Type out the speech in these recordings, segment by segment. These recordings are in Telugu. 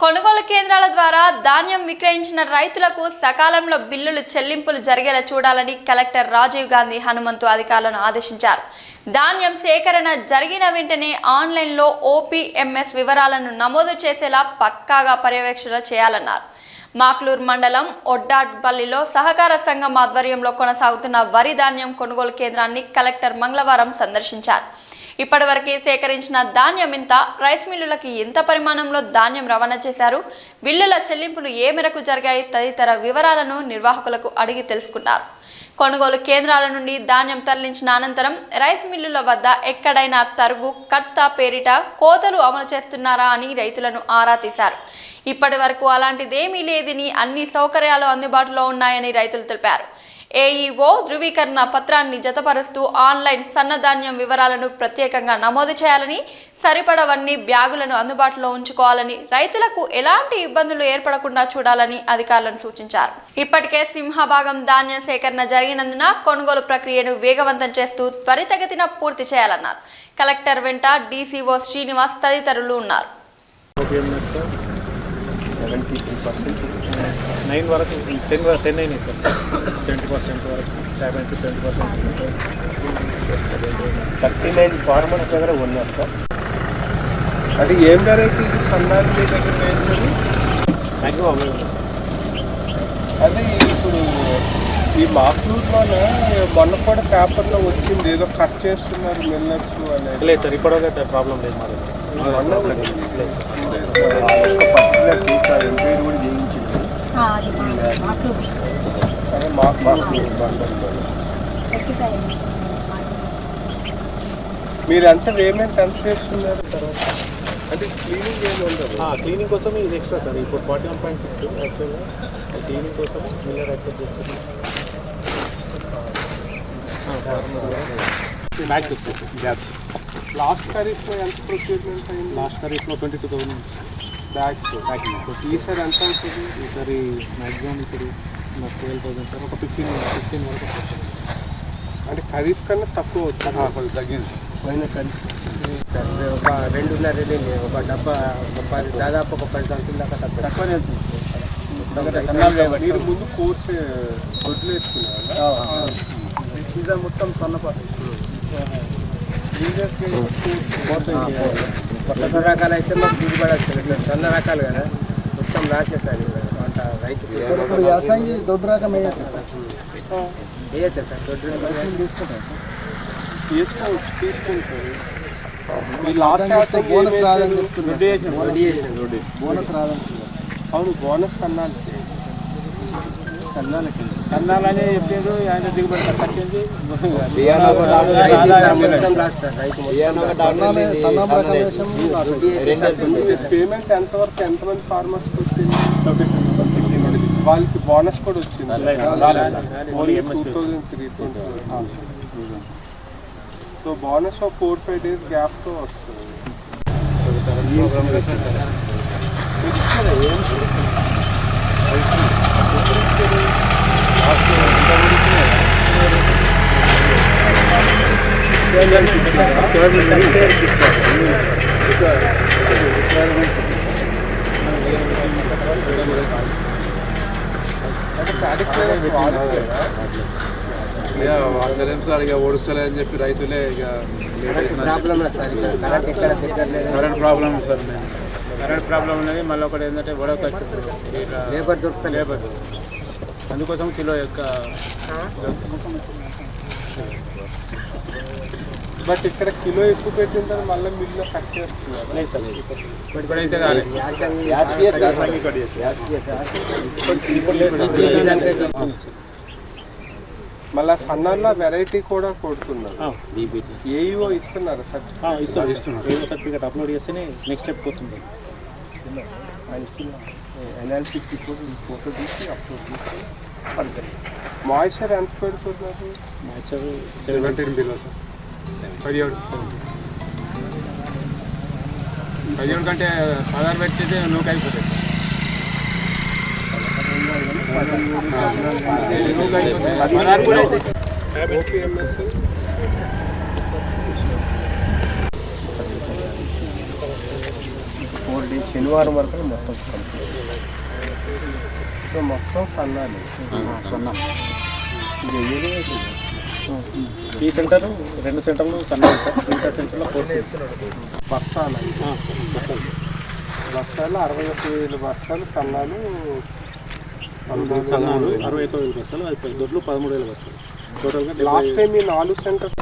కొనుగోలు కేంద్రాల ద్వారా ధాన్యం విక్రయించిన రైతులకు సకాలంలో బిల్లులు చెల్లింపులు జరిగేలా చూడాలని కలెక్టర్ రాజీవ్ గాంధీ హనుమంతు అధికారులను ఆదేశించారు. ధాన్యం సేకరణ జరిగిన వెంటనే ఆన్లైన్లో ఓపీఎంఎస్ వివరాలను నమోదు చేసేలా పక్కాగా పర్యవేక్షణ చేయాలన్నారు. మాక్లూర్ మండలం ఒడ్డాడ్పల్లిలో సహకార సంఘం ఆధ్వర్యంలో కొనసాగుతున్న వరి ధాన్యం కొనుగోలు కేంద్రాన్ని కలెక్టర్ మంగళవారం సందర్శించారు. ఇప్పటివరకు సేకరించిన ధాన్యం ఎంత రైస్ మిల్లులకి ఎంత పరిమాణంలో ధాన్యం రవాణా చేశారు. బిల్లుల చెల్లింపులు ఏ మేరకు జరిగాయి తదితర వివరాలను నిర్వాహకులకు అడిగి తెలుసుకున్నారు. కొనుగోలు కేంద్రాల నుండి ధాన్యం తరలించిన అనంతరం రైస్ మిల్లుల వద్ద ఎక్కడైనా తరుగు కట్ట పేరిట కోతలు అమలు చేస్తున్నారా అని రైతులను ఆరా తీశారు. ఇప్పటి వరకు అలాంటిదేమీ లేదని అన్ని సౌకర్యాలు అందుబాటులో ఉన్నాయని రైతులు తెలిపారు. ఏఈఓ ధృవీకరణ పత్రాన్ని జతపరుస్తూ ఆన్లైన్ సన్నధాన్యం వివరాలను ప్రత్యేకంగా నమోదు చేయాలని సరిపడవన్నీ బ్యాగులను అందుబాటులో ఉంచుకోవాలని రైతులకు ఎలాంటి ఇబ్బందులు ఏర్పడకుండా చూడాలని అధికారులను సూచించారు. ఇప్పటికే సింహభాగం ధాన్య సేకరణ జరిగినందున కొనుగోలు ప్రక్రియను వేగవంతం చేస్తూ త్వరితగతిన పూర్తి చేయాలన్నారు. కలెక్టర్ వెంట డీసీఓ శ్రీనివాస్ తదితరులు ఉన్నారు ఓపీఎంఎస్తో సెవెంటీ త్రీ పర్సెంట్ నైన్ వరకు టెన్ వరకు టెన్ అయినాయి సార్. సెవెంటీ పర్సెంట్ వరకు. యాభై to seventy percent thirty nine farmers దగ్గర ఉన్నారు సార్. అది ఏం వెరైటీ సన్నాలు మీ దగ్గర వేసేది మ్యాక్సిమం అవే ఉంది సార్ అది ఇప్పుడు ఈ మాక్లూరులోనే మొన్న కూడా పేపర్లో వచ్చింది. ఏదో కట్ చేస్తున్నారు మిల్లర్స్ అనేది. లేదు సార్ ఇప్పటివరకు ప్రాబ్లం లేదు మా దగ్గర పర్టికులర్ కేసు ఎంక్వైరీ కూడా చేయించింది అది మాకు అదే మాకు మాక్లూరు బంధంలో మీరు ఎంత పేమెంట్ ఎంత చేస్తున్నారు తర్వాత? అంటే క్లీనింగ్ ఏమి ఉండదు. క్లీనింగ్ కోసం ఇది ఎక్స్ట్రా సార్. ఇప్పుడు ఫార్టీ వన్ పాయింట్ సిక్స్ యాక్చువల్గా క్లీనింగ్ కోసం మిల్లర్ యాక్సెప్ట్ చేస్తుంది గ్యాప్ లాస్ట్ ఖరీఫ్లో ఎంత ప్రొక్యూర్మెంట్ అయింది? లాస్ట్ ఖరీఫ్లో twenty two thousand bags packing ఈసారి ఎంత అవుతుంది? ఈసారి మ్యాక్సిమం ఇప్పుడు ట్వెల్వ్ థౌసండ్ సార్ ఒక ఫిఫ్టీన్ ఫిఫ్టీన్ వరకు వస్తుంది. అంటే ఖరీఫ్ కన్నా తక్కువ అవుతుంది కొంచెం తగ్గింది పోయిన ఖరీఫ్. సార్ ఒక రెండున్నర వెళ్ళింది ఒక డబ్బా ఒక పది దాదాపు ఒక పది సంవత్సరాల దాకా తక్కువ. తక్కువనే మీరు ముందు కోర్స్ దొడ్లు వేసుకున్నారు? సీజన్ మొత్తం సన్నపాటు కొత్త రకాలు అయితే మాకు దిగుబడి వస్తుంది సార్? సన్న రకాలు కదా మొత్తం రాసేసాను సార్? పంట రైతుకి ఇప్పుడు యాసంగి దొడ్డు రకం వేయచ్చు సార్ వేయచ్చా సార్ దొడ్డు రకాలు తీసుకుంటాం సార్ తీసుకోవచ్చు తీసుకుంటారు బోనస్ రాదని చెప్తున్నారు రెడీ చేసిన రోడ్డు బోనస్ రాదని అవును బోనస్ అన్నాను కన్నాలని చెప్పారు ఆయన దిగుబడి తగ్గింది మొత్తం రాదు సార్ రైతు మొత్తం సన్నం రకం వేసాం పేమెంట్ ఎంతవరకు ఎంతమంది ఫార్మర్స్కి వచ్చింది వాళ్ళకి బోనస్ కూడా వచ్చింది two thousand three so bonus ఒక ఫోర్ ఫైవ్ డేస్ గ్యాప్తో వస్తుంది అంటే ప్యాడిక్ వాడట్లేదా వాళ్ళేం సార్ ఇక ఓడిస్తలే అని చెప్పి రైతులే ఇక current problem sir current problem ఉన్నది మళ్ళీ ఒకటి ఏంటంటే గొడవ ఇట్లా లేబర్ దొరుకుతలేదు. లేబర్ అందుకోసం కిలో యొక్క బట్ ఇక్కడ కిలో ఎక్కువ పెట్టిందని మళ్ళీ మిల్లు కట్ చేస్తున్నారు. మళ్ళీ సన్నల్లో వెరైటీ కూడా కొడుతున్నారు. ఏఈఓ ఇస్తున్నారు సర్టిఫికేట్ అప్లోడ్ చేస్తేనే నెక్స్ట్ స్టెప్ పోతుంది. అనాలిసిస్ రిపోర్ట్ ఫోటో తీసి అప్లోడ్ చేసి పడతాయి మాయిశ్చర్ ఎంత పెడుతున్నారు మాయిశ్చర్ సెవెంటీన్ బిలో సార్ పదిహేడు పదిహేడు కంటే పదహారు పెట్టితే నూక అయిపోతుంది నూక పదహారు కూడా అయితే ఓపీఎంఎస్ ఫోర్ డేస్ శనివారం వరకు మొత్తం కంప్లీట్. సో మొత్తం ఇది. ఈ సెంటర్ రెండు సెంటర్లు సన్న సార్. మిగతా సెంటర్లో ఫోర్ బస్తాలు బస్తాలు అరవై ఒక్క వేలు బస్తాలు సన్నాలు సన్నాలు అరవై ఒక్క వేలు బస్తాలు అది దొడ్లు పదమూడు వేల బస్తాలు టోటల్గా లాస్ట్ టైం ఈ నాలుగు సెంటర్స్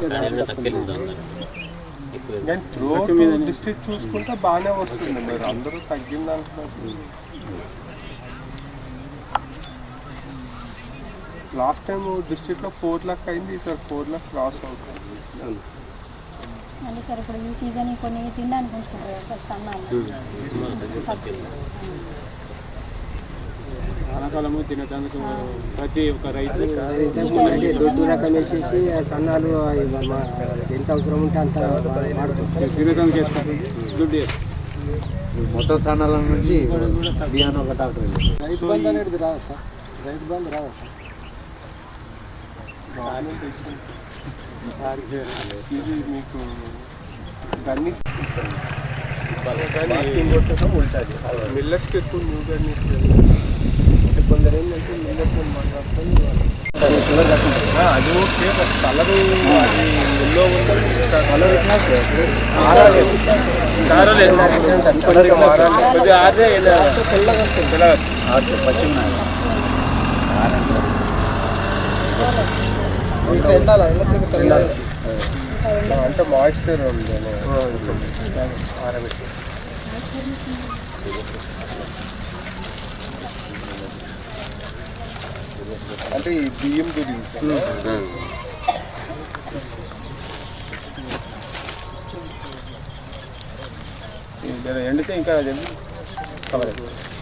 కానీ త్రూఅవుట్ డిస్ట్రిక్ట్ చూసుకుంటే బాగానే వస్తుంది మీరు. అందరూ తగ్గింది అంటున్నారు. లాస్ట్ టైం డిస్ట్రిక్ట్లో ఫోర్ లాక్ అయింది ఈసారి ఫోర్ లాక్ క్రాస్ అవుతుంది. అంటే సార్ ఇప్పుడు ఈ సీజన్ కొన్ని తినడానికి ఉంచుకుంటారు సార్ సన్నాలు వానాకాలంలో తినడానికి ప్రతి ఒక్క రైతు అంటే దొడ్డు రకం వేసేసి ఆ సన్నాలు ఎంత అవసరం ఉంటే అంత తినడానికి చేసుకుంటుంది దుడ్డు మొత్తం స్థానాల నుంచి బియ్యాన్ని ఒక టాక్టర్ రైతు బంధు అనేది రాదా సార్? రైతు బంధు రాదా సార్? గవర్నమెంట్ ఇచ్చింది. ఇది మీకు గన్ని మిల్లర్స్కి ఎక్కువ న్యూ గన్నీస్ కొందరు ఏంటంటే మిల్లెట్ మాట్లాడుకొని అది ఓకే బట్ కలరు అది ఎల్లో ఉందని కలర్ అంటే మాయిశ్చర్ ఉంది ఆరబెట్టి. అంటే ఈ బియ్యం గురించి ఎండితే ఇంకా కవర్ అవుతుంది